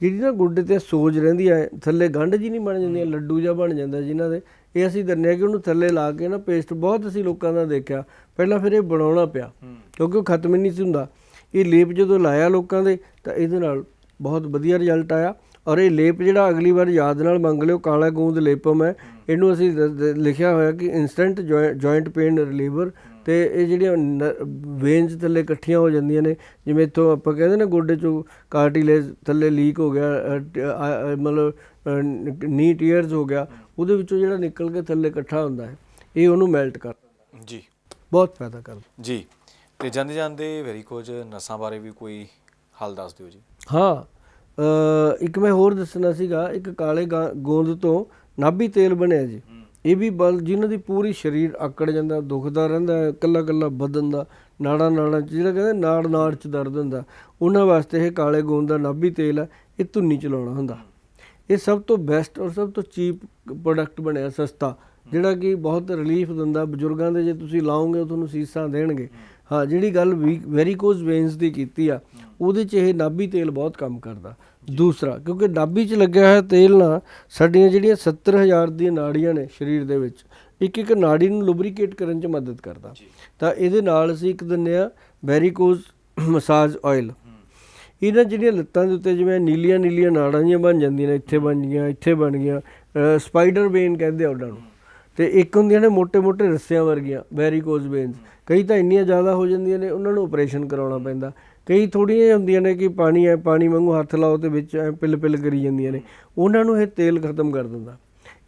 ਜਿਹੜੀ ਨਾ ਗੋਡੇ ਤੇ ਸੋਜ ਰਹਿੰਦੀ ਹੈ ਥੱਲੇ ਗੰਢ ਜੀ ਨਹੀਂ ਬਣ ਜਾਂਦੀਆਂ ਲੱਡੂ ਜਿਹਾ ਬਣ ਜਾਂਦਾ ਜਿਨ੍ਹਾਂ ਦੇ। ਇਹ ਅਸੀਂ ਦਿੰਨੇ ਆ ਕਿ ਉਹਨੂੰ ਥੱਲੇ ਲਾ ਕੇ ਨਾ ਪੇਸਟ ਬਹੁਤ ਅਸੀਂ ਲੋਕਾਂ ਦਾ ਦੇਖਿਆ। ਪਹਿਲਾਂ ਫਿਰ ਇਹ ਬਣਾਉਣਾ ਪਿਆ ਕਿਉਂਕਿ ਉਹ ਖਤਮ ਹੀ ਨਹੀਂ ਸੀ ਹੁੰਦਾ। ਇਹ ਲੇਪ ਜਦੋਂ ਲਾਇਆ ਲੋਕਾਂ ਦੇ ਤਾਂ ਇਹਦੇ ਨਾਲ ਬਹੁਤ ਵਧੀਆ ਰਿਜ਼ਲਟ ਆਇਆ। ਔਰ ਇਹ ਲੇਪ ਜਿਹੜਾ ਅਗਲੀ ਵਾਰ ਯਾਦ ਨਾਲ ਮੰਗ ਲਿਓ ਕਾਲਾ ਗੂੰਦ ਲੇਪਮ ਹੈ। ਇਹਨੂੰ ਅਸੀਂ ਲਿਖਿਆ ਹੋਇਆ ਕਿ ਇਨਸਟੈਂਟ ਜੁਆਇੰਟ ਪੇਨ ਰਿਲੀਵਰ ਤੇ ਇਹ ਜਿਹੜੀਆਂ ਵੇਨਸ ਥੱਲੇ ਇਕੱਠੀਆਂ ਹੋ ਜਾਂਦੀਆਂ ਨੇ ਜਿਵੇਂ ਇੱਥੋਂ ਆਪਾਂ ਕਹਿੰਦੇ ਨਾ ਗੋਡੇ ਚੋਂ ਕਾਰਟਿਲੇਜ ਥੱਲੇ ਲੀਕ ਹੋ ਗਿਆ ਮਤਲਬ ਨੀ ਟੀਅਰਸ ਹੋ ਗਿਆ ਉਹਦੇ ਵਿੱਚੋਂ ਜਿਹੜਾ ਨਿਕਲ ਕੇ ਥੱਲੇ ਇਕੱਠਾ ਹੁੰਦਾ ਹੈ ਇਹ ਉਹਨੂੰ ਮੈਲਟ ਕਰ ਜੀ। ਬਹੁਤ ਫਾਇਦਾ ਕਰਦਾ। ਜੀ। ਤੇ ਜਾਂਦੇ ਜਾਂਦੇ ਵੈਰੀਕੋਜ ਨਸਾਂ ਬਾਰੇ ਵੀ ਕੋਈ ਹੱਲ ਦੱਸ ਦਿਓ ਜੀ। ਹਾਂ ਇੱਕ ਮੈਂ ਹੋਰ ਦੱਸਣਾ ਸੀਗਾ ਇੱਕ ਕਾਲੇ ਗੋਂਦ ਤੋਂ ਨਾਭੀ ਤੇਲ ਬਣਿਆ ਜੀ। ਇਹ ਵੀ ਬਲ ਜਿਨ੍ਹਾਂ ਦੀ ਪੂਰੀ ਸਰੀਰ ਆਕੜ ਜਾਂਦਾ, ਦੁਖਦਾ ਰਹਿੰਦਾ ਹੈ ਕੱਲਾ ਕੱਲਾ ਬਦਨ ਦਾ, ਨਾੜਾਂ ਨਾੜਾਂ 'ਚ, ਜਿਹੜਾ ਕਹਿੰਦੇ ਨਾੜ ਨਾੜ 'ਚ ਦਰਦ ਹੁੰਦਾ, ਉਹਨਾਂ ਵਾਸਤੇ ਇਹ ਕਾਲੇ ਗੋਂਦ ਦਾ ਨਾਭੀ ਤੇਲ ਹੈ, ਇਹ ਧੁੰਨੀ ਚਲਾਉਣਾ ਹੁੰਦਾ। ਇਹ ਸਭ ਤੋਂ ਬੈਸਟ ਔਰ ਸਭ ਤੋਂ ਚੀਪ ਪ੍ਰੋਡਕਟ ਬਣਿਆ ਸਸਤਾ, ਜਿਹੜਾ ਕਿ ਬਹੁਤ ਰਿਲੀਫ ਦਿੰਦਾ, ਬਜ਼ੁਰਗਾਂ ਦੇ ਜੇ ਤੁਸੀਂ ਲਾਓਗੇ, ਉਹ ਤੁਹਾਨੂੰ ਸੀਸਾਂ ਦੇਣਗੇ। ਹਾਂ, ਜਿਹੜੀ ਗੱਲ ਵੈਰੀਕੋਜ਼ ਵੇਨਸ ਦੀ ਕੀਤੀ ਆ, ਉਹਦੇ 'ਚ ਇਹ ਨਾਭੀ ਤੇਲ ਬਹੁਤ ਕੰਮ ਕਰਦਾ। ਦੂਸਰਾ ਕਿਉਂਕਿ ਡਾਬੀ 'ਚ ਲੱਗਿਆ ਹੋਇਆ ਤੇਲ ਨਾਲ ਸਾਡੀਆਂ ਜਿਹੜੀਆਂ 70000 ਦੀਆਂ ਨਾੜੀਆਂ ਨੇ ਸਰੀਰ ਦੇ ਵਿੱਚ ਇੱਕ ਇੱਕ ਨਾੜੀ ਨੂੰ ਲੁਬਰੀਕੇਟ ਕਰਨ 'ਚ ਮਦਦ ਕਰਦਾ। ਤਾਂ ਇਹਦੇ ਨਾਲ ਅਸੀਂ ਇੱਕ ਦਿੰਦੇ ਆ ਵੈਰੀਕੋਜ਼ ਮਸਾਜ ਆਇਲ ਇਹਨਾਂ ਜਿਹੜੀਆਂ ਲੱਤਾਂ ਦੇ ਉੱਤੇ ਜਿਵੇਂ ਨੀਲੀਆਂ ਨੀਲੀਆਂ ਨਾੜਾਂ ਜੀਆਂ ਬਣ ਜਾਂਦੀਆਂ ਨੇ ਇੱਥੇ ਬਣ ਗਈਆਂ ਇੱਥੇ ਬਣ ਗਈਆਂ ਸਪਾਈਡਰ ਵੇਨ ਕਹਿੰਦੇ ਆ ਉਹਨਾਂ ਨੂੰ। ਤੇ ਇੱਕ ਹੁੰਦੀਆਂ ਨੇ ਮੋٹے-ਮੋٹے ਰੱਸਿਆਂ ਵਰਗੀਆਂ ਵੈਰੀਕੋਜ਼ ਵੇਨਸ ਕਈ ਤਾਂ ਇੰਨੀਆਂ ਜ਼ਿਆਦਾ ਹੋ ਜਾਂਦੀਆਂ ਨੇ ਉਹਨਾਂ ਨੂੰ ਆਪਰੇਸ਼ਨ ਕਰਾਉਣਾ ਪੈਂਦਾ। ਕਈ ਥੋੜੀਆਂ ਹੁੰਦੀਆਂ ਨੇ ਕਿ ਪਾਣੀ ਹੈ ਪਾਣੀ ਵਾਂਗੂ ਹੱਥ ਲਾਓ ਤੇ ਵਿੱਚ ਐ ਪਿਲ-ਪਿਲ ਕਰੀ ਜਾਂਦੀਆਂ ਨੇ। ਉਹਨਾਂ ਨੂੰ ਇਹ ਤੇਲ ਖਤਮ ਕਰ ਦਿੰਦਾ।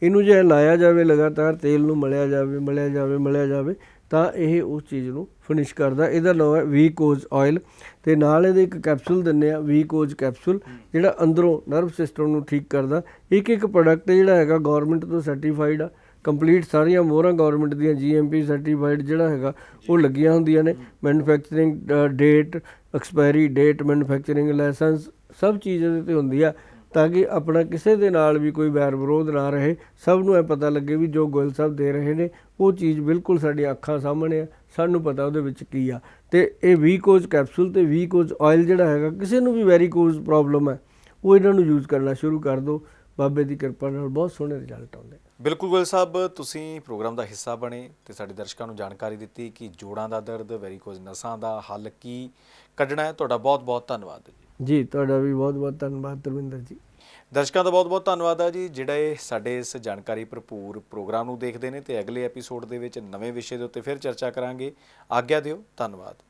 ਇਹਨੂੰ ਜੇ ਲਾਇਆ ਜਾਵੇ ਲਗਾਤਾਰ, ਤੇਲ ਨੂੰ ਮਲਿਆ ਜਾਵੇ ਮਲਿਆ ਜਾਵੇ ਮਲਿਆ ਜਾਵੇ, ਤਾਂ ਇਹ ਉਸ ਚੀਜ਼ ਨੂੰ ਫਿਨਿਸ਼ ਕਰਦਾ। ਇਹਦਾ ਨਾਮ ਹੈ ਵੀ ਕੋਜ਼ ਆਇਲ। ਤੇ ਨਾਲ ਇਹਦੇ ਇੱਕ ਕੈਪਸੂਲ ਦਿੰਨੇ ਆ, ਵੀਕੋਜ਼ ਕੈਪਸੂਲ, ਜਿਹੜਾ ਅੰਦਰੋਂ ਨਰਵ ਸਿਸਟਮ ਨੂੰ ਠੀਕ ਕਰਦਾ। ਇੱਕ ਇੱਕ ਪ੍ਰੋਡਕਟ ਜਿਹੜਾ ਹੈਗਾ ਗਵਰਨਮੈਂਟ ਤੋਂ ਸਰਟੀਫਾਈਡ ਆ। ਕੰਪਲੀਟ ਸਾਰੀਆਂ ਮੋਹਰਾਂ ਗਵਰਨਮੈਂਟ ਦੀਆਂ ਜੀਐਮਪੀ ਸਰਟੀਫਾਈਡ ਜਿਹੜਾ ਹੈਗਾ, ਉਹ ਲੱਗੀਆਂ ਹੁੰਦੀਆਂ ਨੇ। Manufacturing date expiry date manufacturing license ਸਭ ਚੀਜ਼ ਇਹਦੇ ਤੇ ਹੁੰਦੀ ਆ, ਤਾਂ ਕਿ ਆਪਣਾ ਕਿਸੇ ਦੇ ਨਾਲ ਵੀ ਕੋਈ ਵੈਰ ਵਿਰੋਧ ਨਾ ਰਹੇ। ਸਭ ਨੂੰ ਇਹ ਪਤਾ ਲੱਗੇ ਵੀ ਜੋ ਗੋਇਲ ਸਾਹਿਬ ਦੇ ਰਹੇ ਨੇ, ਉਹ ਚੀਜ਼ ਬਿਲਕੁਲ ਸਾਡੀ ਅੱਖਾਂ ਸਾਹਮਣੇ ਆ, ਸਾਨੂੰ ਪਤਾ ਉਹਦੇ ਵਿੱਚ ਕੀ ਆ। ਤੇ ਇਹ ਵੀ ਕੋਜ਼ ਕੈਪਸੂਲ ਤੇ ਵੀਕੋਜ਼ ਆਇਲ ਜਿਹੜਾ ਹੈਗਾ, ਕਿਸੇ ਨੂੰ ਵੀ ਵੈਰੀਕੋਜ਼ ਪ੍ਰੋਬਲਮ ਹੈ ਉਹ ਇਹਨਾਂ ਨੂੰ ਯੂਜ਼ ਕਰਨਾ ਸ਼ੁਰੂ ਕਰ ਦਿਓ। ਬਾਬੇ ਦੀ ਕਿਰਪਾ ਨਾਲ ਬਹੁਤ ਸੋਹਣੇ ਰਿਜ਼ਲਟ ਆਉਂਦੇ ਬਿਲਕੁਲ ਗੋਇਲ ਸਾਹਿਬ ਤੁਸੀਂ ਪ੍ਰੋਗਰਾਮ ਦਾ ਹਿੱਸਾ ਬਣੇ ਤੇ ਸਾਡੇ ਦਰਸ਼ਕਾਂ ਨੂੰ ਜਾਣਕਾਰੀ ਦਿੱਤੀ ਕਿ ਜੋੜਾਂ ਦਾ ਦਰਦ ਵੈਰੀਕੋਜ਼ ਨਸਾਂ ਦਾ ਹੱਲ ਕੀ ਕੱਢਣਾ ਹੈ। ਤੁਹਾਡਾ ਬਹੁਤ-ਬਹੁਤ ਧੰਨਵਾਦ ਜੀ। ਜੀ ਤੁਹਾਡਾ ਵੀ ਬਹੁਤ ਬਹੁਤ ਧੰਨਵਾਦ ਧਰਮਿੰਦਰ ਜੀ। ਦਰਸ਼ਕਾਂ ਦਾ ਬਹੁਤ-ਬਹੁਤ ਧੰਨਵਾਦ ਹੈ ਜੀ। ਜਿਹੜੇ ਸਾਡੇ ਇਸ ਜਾਣਕਾਰੀ ਭਰਪੂਰ ਪ੍ਰੋਗਰਾਮ ਨੂੰ ਦੇਖਦੇ ਨੇ ਤੇ ਅਗਲੇ ਐਪੀਸੋਡ ਦੇ ਵਿੱਚ ਨਵੇਂ ਵਿਸ਼ੇ ਦੇ ਉੱਤੇ ਫਿਰ ਚਰਚਾ ਕਰਾਂਗੇ। ਆਗਿਆ ਦਿਓ ਧੰਨਵਾਦ।